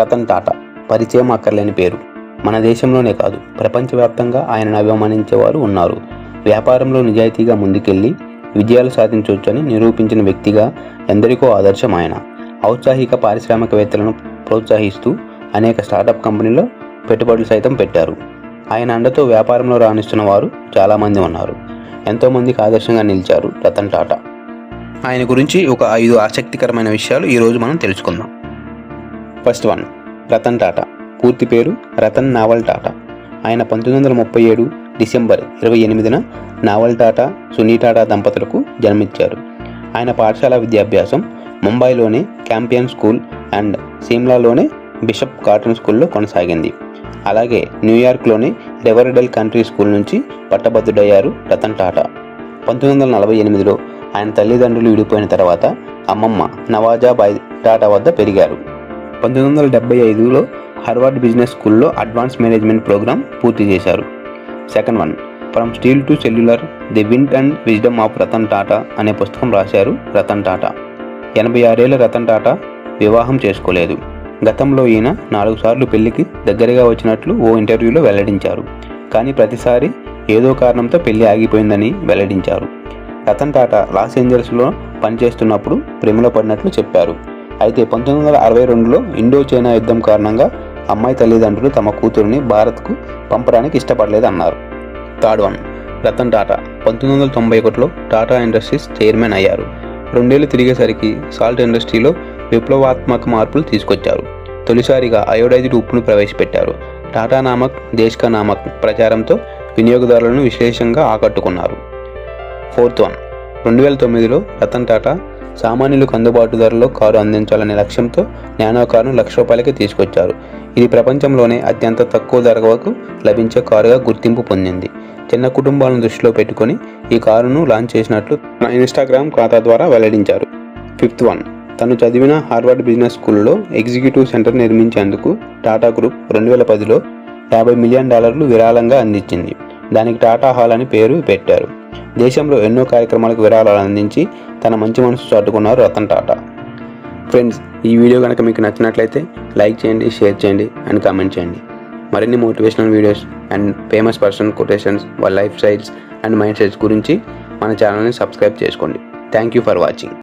రతన్ టాటా. పరిచయం అక్కర్లేని పేరు. మన దేశంలోనే కాదు ప్రపంచవ్యాప్తంగా ఆయనను అభిమానించేవారు ఉన్నారు. వ్యాపారంలో నిజాయితీగా ముందుకెళ్ళి విజయాలు సాధించవచ్చని నిరూపించిన వ్యక్తిగా ఎందరికో ఆదర్శం ఆయన. ఔత్సాహిక పారిశ్రామికవేత్తలను ప్రోత్సహిస్తూ అనేక స్టార్టప్ కంపెనీలో పెట్టుబడులు సైతం పెట్టారు. ఆయన అండతో వ్యాపారంలో రాణిస్తున్న వారు చాలామంది ఉన్నారు. ఎంతోమందికి ఆదర్శంగా నిలిచారు రతన్ టాటా. ఆయన గురించి ఒక ఐదు ఆసక్తికరమైన విషయాలు ఈరోజు మనం తెలుసుకుందాం. First one Ratan Tata. పూర్తి పేరు రతన్ నావల్ టాటా. ఆయన పంతొమ్మిది వందల ముప్పై ఏడు డిసెంబర్ ఇరవై ఎనిమిదిన నావల్ టాటా సునీ టాటా దంపతులకు జన్మించారు. ఆయన పాఠశాల విద్యాభ్యాసం ముంబైలోని క్యాంపియన్ స్కూల్ అండ్ సిమ్లాలోని బిషప్ కాటన్ స్కూల్లో కొనసాగింది. అలాగే న్యూయార్క్లోని రెవర్డెల్ కంట్రీ స్కూల్ నుంచి పట్టభద్రుడయ్యారు రతన్ టాటా. పంతొమ్మిది వందల నలభై ఎనిమిదిలో ఆయన తల్లిదండ్రులు విడిపోయిన తర్వాత అమ్మమ్మ నవాజాబాయ్ టాటా వద్ద పెరిగారు. పంతొమ్మిది వందల డెబ్బై ఐదులో హార్వర్డ్ బిజినెస్ స్కూల్లో అడ్వాన్స్ మేనేజ్మెంట్ ప్రోగ్రామ్ పూర్తి చేశారు. Second one from steel to cellular the wind and wisdom of Ratan Tata అనే పుస్తకం రాశారు రతన్ టాటా. ఎనభై ఆరేళ్ళ రతన్ టాటా వివాహం చేసుకోలేదు. గతంలో ఈయన నాలుగు సార్లు పెళ్ళికి దగ్గరగా వచ్చినట్లు ఓ ఇంటర్వ్యూలో వెల్లడించారు. కానీ ప్రతిసారి ఏదో కారణంతో పెళ్ళి ఆగిపోయిందని వెల్లడించారు. రతన్ టాటా లాస్ ఏంజల్స్లో పనిచేస్తున్నప్పుడు ప్రేమలో పడినట్లు చెప్పారు. అయితే పంతొమ్మిది వందల అరవై రెండులో ఇండో చైనా యుద్ధం కారణంగా అమ్మాయి తల్లిదండ్రులు తమ కూతురుని భారత్కు పంపడానికి ఇష్టపడలేదన్నారు థర్డ్ వన్ రతన్ టాటా. పంతొమ్మిది వందల తొంభై ఒకటిలో టాటా ఇండస్ట్రీస్ చైర్మన్ అయ్యారు. రెండేళ్ళు తిరిగేసరికి సాల్ట్ ఇండస్ట్రీలో విప్లవాత్మక మార్పులు తీసుకొచ్చారు. తొలిసారిగా అయోడైజ్డ్ ఉప్పును ప్రవేశపెట్టారు. టాటా నామక్ దేశ్కా నామక్ ప్రచారంతో వినియోగదారులను విశేషంగా ఆకట్టుకున్నారు. ఫోర్త్ వన్ రెండు వేల తొమ్మిదిలో రతన్ టాటా సామాన్యులకు అందుబాటు ధరలో కారు అందించాలనే లక్ష్యంతో నానో కారును లక్ష రూపాయలకి తీసుకొచ్చారు. ఇది ప్రపంచంలోనే అత్యంత తక్కువ ధరకు లభించే కారుగా గుర్తింపు పొందింది. చిన్న కుటుంబాలను దృష్టిలో పెట్టుకొని ఈ కారును లాంచ్ చేసినట్లు తన ఇన్స్టాగ్రామ్ ఖాతా ద్వారా వెల్లడించారు. Fifth one. తను చదివిన హార్వర్డ్ బిజినెస్ స్కూల్లో ఎగ్జిక్యూటివ్ సెంటర్ నిర్మించేందుకు టాటా గ్రూప్ రెండు వేల పదిలో యాభై మిలియన్ డాలర్లు విరాళంగా అందించింది. దానికి టాటా హాల్ అని పేరు పెట్టారు. దేశంలో ఎన్నో కార్యక్రమాలకు విరాళాలు అందించి తన మంచి మనసు చాటుకున్నారు రతన్ టాటా. ఫ్రెండ్స్ ఈ వీడియో కనుక మీకు నచ్చినట్లయితే లైక్ చేయండి షేర్ చేయండి అండ్ కామెంట్ చేయండి. మరిన్ని motivational videos and famous person quotations వాళ్ళ lifestyles and mindsets గురించి మన ఛానల్ని సబ్స్క్రైబ్ చేసుకోండి. Thank you for watching